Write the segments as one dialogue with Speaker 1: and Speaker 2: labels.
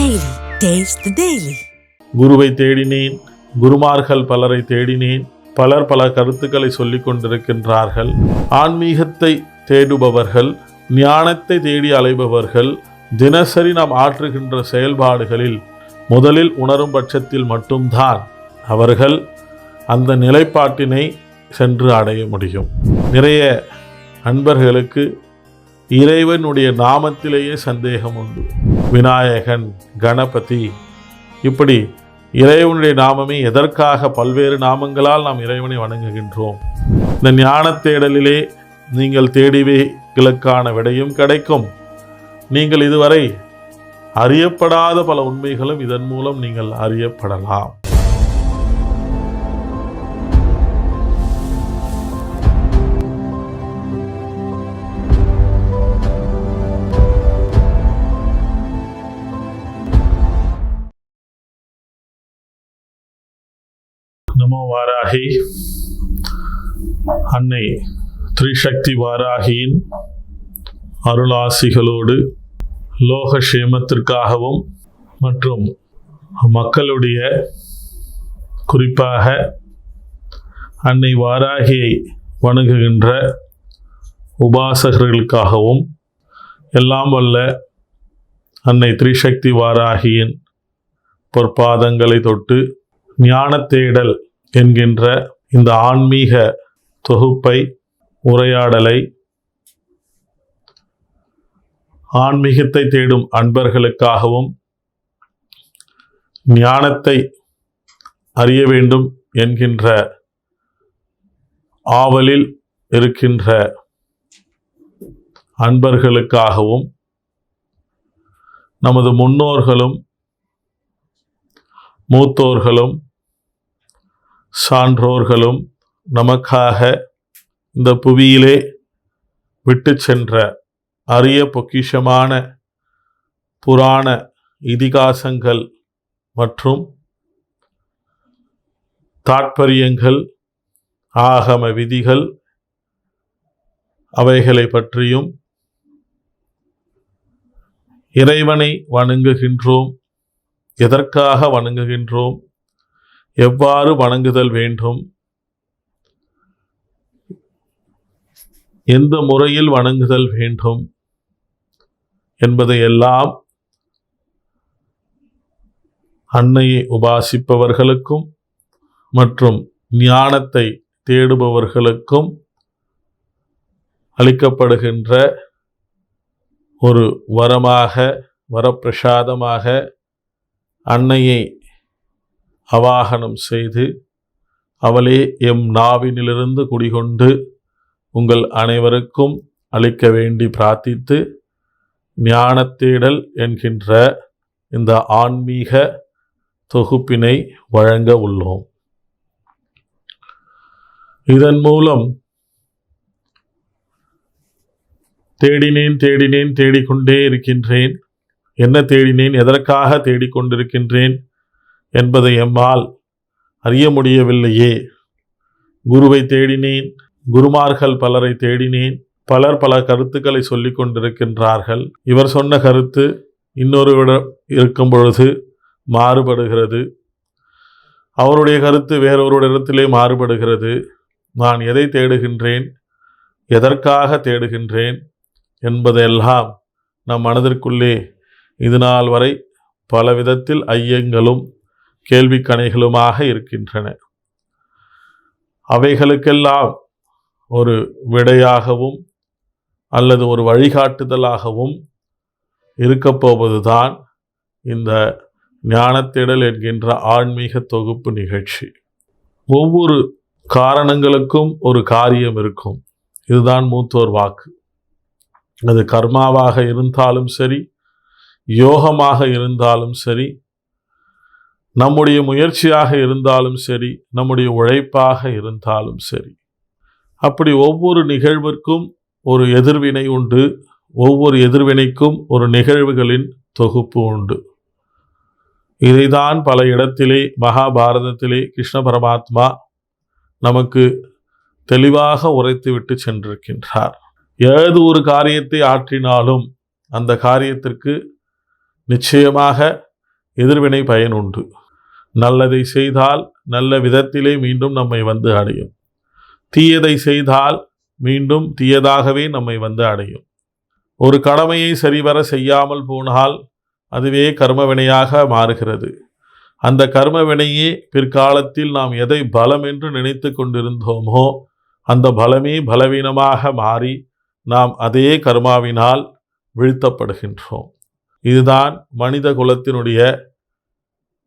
Speaker 1: Daily taste daily
Speaker 2: குருவை தேடினேன் குருமார்கள் பலரை தேடினேன் பலர் பல கருத்துக்களை சொல்லிக் கொண்டிருக்கின்றார்கள். ஆன்மீகத்தை தேடுபவர்கள் ஞானத்தை தேடி அலைபவர்கள் தினசரி நாம் ஆற்றுகின்ற செயல்பாடுகளில் முதலில் உணரும் பட்சத்தில் மட்டும்தான் அவர்கள் அந்த நிலைப்பாட்டினை சென்று அடைய முடியும். நிறைய அன்பர்களுக்கு இறைவனுடைய நாமத்திலேயே சந்தேகம் உண்டு. விநாயகன் கணபதி இப்படி இறைவனுடைய நாமமே எதற்காக பல்வேறு நாமங்களால் நாம் இறைவனை வணங்குகின்றோம்? இந்த ஞான தேடலிலே நீங்கள் தேடிவே விடையும் கிடைக்கும். நீங்கள் இதுவரை அறியப்படாத பல உண்மைகளும் இதன் மூலம் நீங்கள் அறியப்படலாம். வாராகி அன்னை திரிசக்தி வாராகியின் அருளாசிகளோடு லோக சேமத்திற்காகவும் மற்றும் மக்களுடைய குறிப்பாக அன்னை வாராகியை வணங்குகின்ற உபாசகர்களுக்காகவும் எல்லாம் வல்ல அன்னை திரிசக்தி வாராகியின் பொற்பாதங்களை தொட்டு ஞான தேடல் என்கின்ற இந்த ஆன்மீக தொகுப்பை உரையாடலை ஆன்மீகத்தை தேடும் அன்பர்களுக்காகவும் ஞானத்தை அறிய வேண்டும் என்கின்ற ஆவலில் இருக்கின்ற அன்பர்களுக்காகவும் நமது முன்னோர்களும் மூத்தோர்களும் சான்றோர்களும் நமக்காக இந்த புவியிலே விட்டு சென்ற அரிய பொக்கிஷமான புராண இதிகாசங்கள் மற்றும் தாற்பரியங்கள் ஆகம விதிகள் அவைகளை பற்றியும் இறைவனை வணங்குகின்றோம் எதற்காக வணங்குகின்றோம் எவ்வாறு வணங்குதல் வேண்டும்? எந்த முறையில் வணங்குதல் வேண்டும்? என்பதையெல்லாம் அன்னையை உபாசிப்பவர்களுக்கும் மற்றும் ஞானத்தை தேடுபவர்களுக்கும் அளிக்கப்படுகின்ற ஒரு வரமாக வரப்பிரசாதமாக அன்னையை அவாகனம் செய்து அவளே எம் நாவினிலிருந்து குடிகொண்டு உங்கள் அனைவருக்கும் அளிக்க வேண்டி பிரார்த்தித்து ஞானத்தேடல் என்கின்ற இந்த ஆன்மீக தொகுப்பினை வழங்க உள்ளோம். இதன் மூலம் தேடினேன் தேடினேன் தேடிக்கொண்டே இருக்கின்றேன். என்ன தேடினேன்? எதற்காக தேடிக்கொண்டிருக்கின்றேன்? என்பதை எம்மால் அறிய முடியவில்லையே. குருவை தேடினேன் குருமார்கள் பலரை தேடினேன் பலர் பல கருத்துக்களை சொல்லிக் கொண்டிருக்கின்றார்கள். இவர் சொன்ன கருத்து இன்னொருவிடம் இருக்கும் பொழுது மாறுபடுகிறது. அவருடைய கருத்து வேறொருவரிடத்திலே மாறுபடுகிறது. நான் எதை தேடுகின்றேன் எதற்காக தேடுகின்றேன் என்பதெல்லாம் நம் மனதிற்குள்ளே இது நாள் வரை பல விதத்தில் ஐயங்களும் கேள்விக்கணைகளுமாக இருக்கின்றன. அவைகளுக்கெல்லாம் ஒரு விடையாகவும் அல்லது ஒரு வழிகாட்டுதலாகவும் இருக்கப்போவதுதான் இந்த ஞானத்திடல் என்கின்ற ஆன்மீக தொகுப்பு நிகழ்ச்சி. ஒவ்வொரு காரணங்களுக்கும் ஒரு காரியம் இருக்கும். இதுதான் மூத்தோர் வாக்கு. அது கர்மாவாக இருந்தாலும் சரி யோகமாக இருந்தாலும் சரி நம்முடைய முயற்சியாக இருந்தாலும் சரி நம்முடைய உழைப்பாக இருந்தாலும் சரி. அப்படி ஒவ்வொரு நிகழ்விற்கும் ஒரு எதிர்வினை உண்டு ஒவ்வொரு எதிர்வினைக்கும் ஒரு நிகழ்வுகளின் தொகுப்பு உண்டு. இதைதான் பல இடத்திலே மகாபாரதத்திலே கிருஷ்ண பரமாத்மா நமக்கு தெளிவாக உரைத்துவிட்டு சென்றிருக்கின்றார். ஏது ஒரு காரியத்தை ஆற்றினாலும் அந்த காரியத்திற்கு நிச்சயமாக எதிர்வினை பயன் உண்டு. நல்லதை செய்தால் நல்ல விதத்திலே மீண்டும் நம்மை வந்து அடையும். தீயதை செய்தால் மீண்டும் தீயதாகவே நம்மை வந்து அடையும். ஒரு கடமையை சரிவர செய்யாமல் போனால் அதுவே கர்மவினையாக மாறுகிறது. அந்த கர்மவினையே பிற்காலத்தில் நாம் எதை பலம் என்று நினைத்து கொண்டிருந்தோமோ அந்த பலமே பலவீனமாக மாறி நாம் அதே கர்மாவினால் வீழ்த்தப்படுகின்றோம். இதுதான் மனித குலத்தினுடைய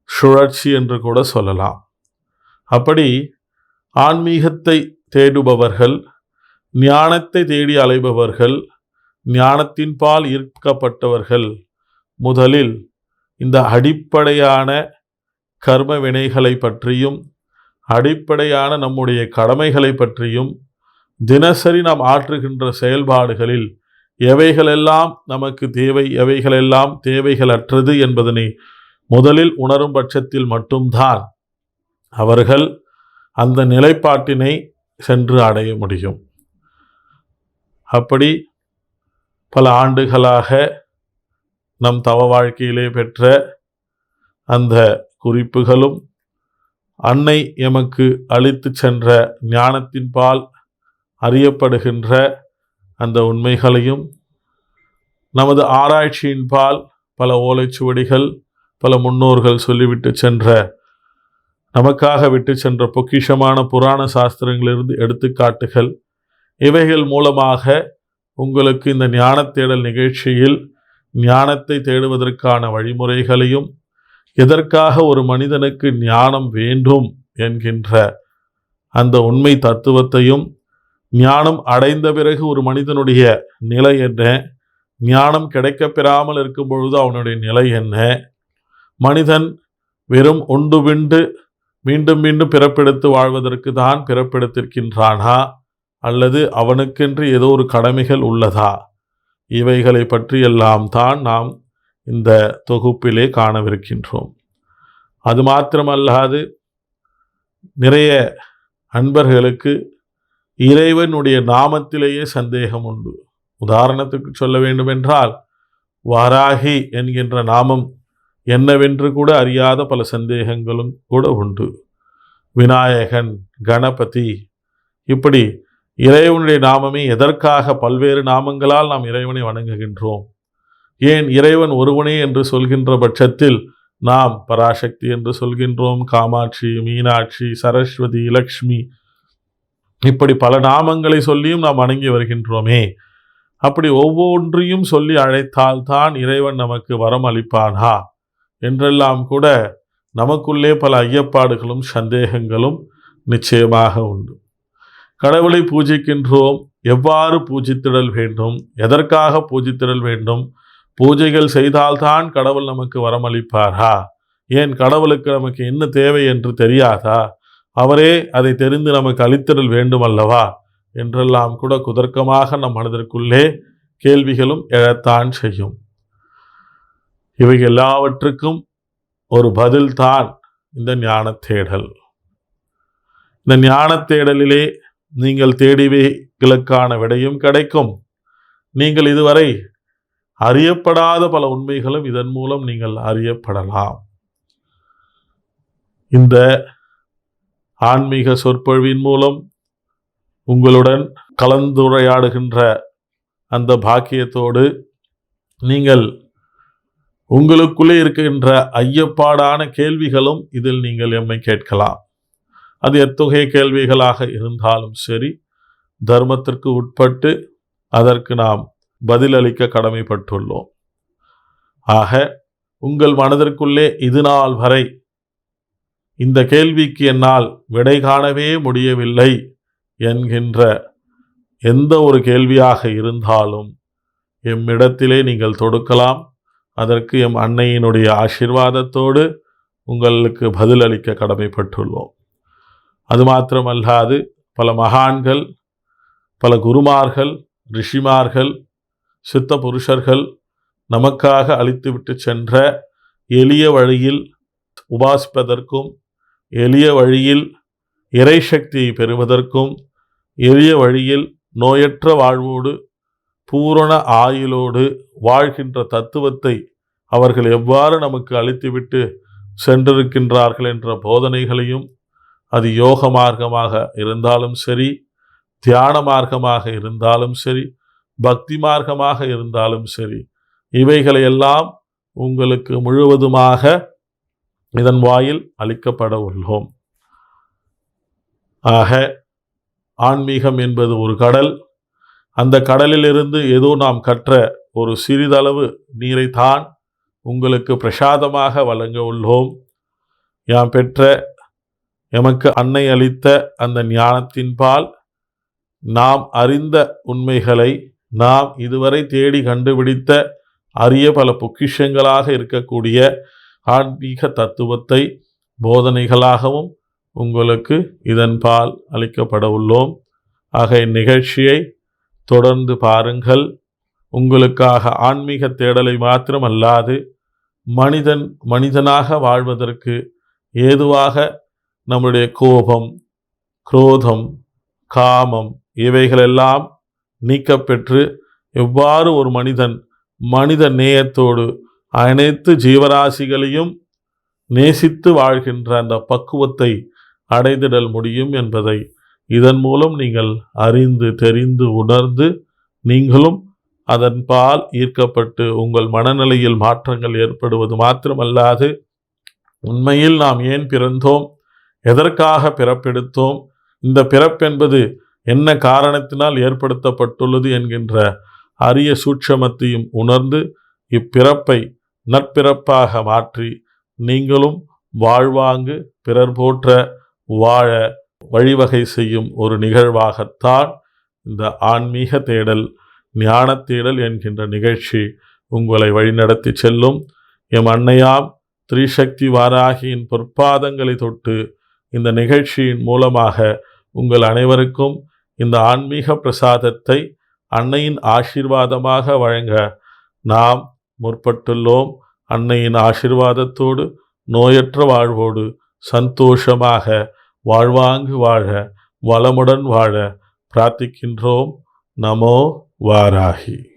Speaker 2: சுழற்சி என்று கூட சொல்லலாம். அப்படி ஆன்மீகத்தை தேடுபவர்கள் ஞானத்தை தேடி அலைபவர்கள் ஞானத்தின்பால் ஈர்க்கப்பட்டவர்கள் முதலில் இந்த அடிப்படையான கர்ம வினைகளை பற்றியும் அடிப்படையான நம்முடைய கடமைகளை பற்றியும் தினசரி நாம் ஆற்றுகின்ற செயல்பாடுகளில் எவைகளெல்லாம் நமக்கு தேவை எவைகளெல்லாம் தேவைகளற்றது என்பதனை முதலில் உணரும் பட்சத்தில் மட்டும்தான் அவர்கள் அந்த நிலைப்பாட்டினை சென்று அடைய முடியும். அப்படி பல ஆண்டுகளாக நம் தவ வாழ்க்கையிலே பெற்ற அந்த குறிப்புகளும் அன்னை எமக்கு அளித்து சென்ற ஞானத்தின்பால் அறியப்படுகின்ற அந்த உண்மைகளையும் நமது ஆராய்ச்சியின்பால் பல ஓலைச்சுவடிகள் பல முன்னோர்கள் சொல்லிவிட்டு சென்ற நமக்காக விட்டு சென்ற பொக்கிஷமான புராண சாஸ்திரங்களிலிருந்து எடுத்துக்காட்டுகள் இவைகள் மூலமாக உங்களுக்கு இந்த ஞான தேடல் நிகழ்ச்சியில் ஞானத்தை தேடுவதற்கான வழிமுறைகளையும் எதற்காக ஒரு மனிதனுக்கு ஞானம் வேண்டும் என்கின்ற அந்த உண்மை தத்துவத்தையும் ஞானம் அடைந்த பிறகு ஒரு மனிதனுடைய நிலை என்ன? ஞானம் கிடைக்கப் பெறாமல் இருக்கும் பொழுது அவனுடைய நிலை என்ன? மனிதன் வெறும் உண்டு விண்டு மீண்டும் மீண்டும் பிறப்பெடுத்து வாழ்வதற்கு தான் பிறப்பெடுத்திருக்கின்றானா? அல்லது அவனுக்கென்று ஏதோ ஒரு கடமைகள் உள்ளதா? இவைகளை பற்றியெல்லாம் தான் நாம் இந்த தொகுப்பிலே காணவிருக்கின்றோம். அது மாத்திரமல்லாது நிறைய அன்பர்களுக்கு இறைவனுடைய நாமத்திலேயே சந்தேகம் உண்டு. உதாரணத்துக்கு சொல்ல வேண்டுமென்றால் வாராகி என்கின்ற நாமம் என்னவென்று கூட அறியாத பல சந்தேகங்களும் கூட உண்டு. விநாயகன் கணபதி இப்படி இறைவனுடைய நாமமே எதற்காக பல்வேறு நாமங்களால் நாம் இறைவனை வணங்குகின்றோம்? ஏன் இறைவன் ஒருவனே என்று சொல்கின்ற பட்சத்தில் நாம் பராசக்தி என்று சொல்கின்றோம். காமாட்சி மீனாட்சி சரஸ்வதி லக்ஷ்மி இப்படி பல நாமங்களை சொல்லியும் நாம் வணங்கி வருகின்றோமே. அப்படி ஒவ்வொன்றையும் சொல்லி அழைத்தால் தான் இறைவன் நமக்கு வரம் அளிப்பானா? என்றெல்லாம் கூட நமக்குள்ளே பல ஐயப்பாடுகளும் சந்தேகங்களும் நிச்சயமாக உண்டு. கடவுளை பூஜிக்கின்றோம் எவ்வாறு பூஜித்திடல் வேண்டும் எதற்காக பூஜித்திடல் வேண்டும் பூஜைகள் செய்தால்தான் கடவுள் நமக்கு வரமளிப்பாரா ஏன் கடவுளுக்கு நமக்கு என்ன தேவை என்று தெரியாதா? அவரே அதை தெரிந்து நமக்கு அளித்திடல் வேண்டும் அல்லவா என்றெல்லாம் கூட குதர்க்கமாக நம் மனதிற்குள்ளே கேள்விகளும் எழத்தான் செய்யும். இவை எல்லாவற்றுக்கும் ஒரு பதில்தான் இந்த ஞான தேடல். இந்த ஞான தேடலிலே நீங்கள் தேடிவே விடையும் கிடைக்கும். நீங்கள் இதுவரை அறியப்படாத பல உண்மைகளும் இதன் மூலம் நீங்கள் அறியப்படலாம். இந்த ஆன்மீக சொற்பொழிவின் மூலம் உங்களுடன் கலந்துரையாடுகின்ற அந்த பாக்கியத்தோடு நீங்கள் உங்களுக்குள்ளே இருக்கின்ற ஐயப்பாடான கேள்விகளும் இதில் நீங்கள் எம்மை கேட்கலாம். அது எத்தகைய கேள்விகளாக இருந்தாலும் சரி தர்மத்திற்கு உட்பட்டு அதற்கு நாம் பதிலளிக்க கடமைப்பட்டுள்ளோம். ஆக உங்கள் மனதிற்குள்ளே இது நாள் வரை இந்த கேள்விக்கு என்னால் விடை காணவே முடியவில்லை என்கின்ற எந்த ஒரு கேள்வியாக இருந்தாலும் எம்மிடத்திலே நீங்கள் தொடுக்கலாம். அதற்கு எம் அன்னையினுடைய ஆசிர்வாதத்தோடு உங்களுக்கு பதிலளிக்க கடமைப்பட்டுள்ளோம். அது மாத்திரமல்லாது பல மகான்கள் பல குருமார்கள் ரிஷிமார்கள் சித்த புருஷர்கள் நமக்காக அழித்துவிட்டு சென்ற எளிய வழியில் உபாசிப்பதற்கும் எளிய வழியில் இறை சக்தியை பெறுவதற்கும் எளிய வழியில் நோயற்ற வாழ்வோடு பூரண ஆயுளோடு வாழ்கின்ற தத்துவத்தை அவர்கள் எவ்வாறு நமக்கு அளித்துவிட்டு சென்றிருக்கின்றார்கள் என்ற போதனைகளையும் அது யோக மார்க்கமாக இருந்தாலும் சரி தியான மார்க்கமாக இருந்தாலும் சரி பக்தி மார்க்கமாக இருந்தாலும் சரி இவைகளையெல்லாம் உங்களுக்கு முழுவதுமாக இதன் வாயில் அளிக்கப்பட உள்ளோம். ஆக ஆன்மீகம் என்பது ஒரு கடல். அந்த கடலிலிருந்து ஏதோ நாம் கற்ற ஒரு சிறிதளவு நீரை தான் உங்களுக்கு பிரசாதமாக வழங்க உள்ளோம். யாம் பெற்ற எமக்கு அன்னை அளித்த அந்த ஞானத்தின்பால் நாம் அறிந்த உண்மைகளை நாம் இதுவரை தேடி கண்டுபிடித்த அரிய பல பொக்கிஷங்களாக இருக்கக்கூடிய ஆன்மீக தத்துவத்தை போதனைகளாகவும் உங்களுக்கு இதன்பால் அளிக்கப்பட உள்ளோம். ஆக இந்நிகழ்ச்சியை தொடர்ந்து பாருங்கள். உங்களுக்காக ஆன்மீக தேடலை மாத்திரமல்லாது மனிதன் மனிதனாக வாழ்வதற்கு ஏதுவாக நம்முடைய கோபம் குரோதம் காமம் இவைகளெல்லாம் நீக்கப்பெற்று எவ்வாறு ஒரு மனிதன் மனித நேயத்தோடு அனைத்து ஜீவராசிகளையும் நேசித்து வாழ்கின்ற அந்த பக்குவத்தை அடைந்திடல் முடியும் என்பதை இதன் மூலம் நீங்கள் அறிந்து தெரிந்து உணர்ந்து நீங்களும் அதன்பால் ஈர்க்கப்பட்டு உங்கள் மனநிலையில் மாற்றங்கள் ஏற்படுவது மாத்திரமல்லாது உண்மையில் நாம் ஏன் பிறந்தோம்? எதற்காக பிறப்பெடுத்தோம்? இந்த பிறப்பென்பது என்ன காரணத்தினால் ஏற்படுத்தப்பட்டுள்ளது என்கின்ற அரிய சூட்சமத்தையும் உணர்ந்து இப்பிறப்பை நற்பிறப்பாக மாற்றி நீங்களும் வாழ்வாங்கு பிறர் போற்ற வாழ வழிவகை செய்யும் ஒரு நிகழ்வாகத்தான் இந்த ஆன்மீக தேடல் ஞான தேடல் என்கின்ற நிகழ்ச்சி உங்களை வழிநடத்தி செல்லும். எம் அன்னையாம் திரிசக்தி வாராகியின் பொற்பாதங்களை தொட்டு இந்த நிகழ்ச்சியின் மூலமாக உங்கள் அனைவருக்கும் இந்த ஆன்மீக பிரசாதத்தை அன்னையின் ஆசீர்வாதமாக வழங்க நாம் முற்பட்டுள்ளோம். அன்னையின் ஆசிர்வாதத்தோடு நோயற்ற வாழ்வோடு சந்தோஷமாக வாழ்வாங்கு வாழ வளமுடன் வாழ பிரார்த்திக்கின்றோம். நமோ வாராகி.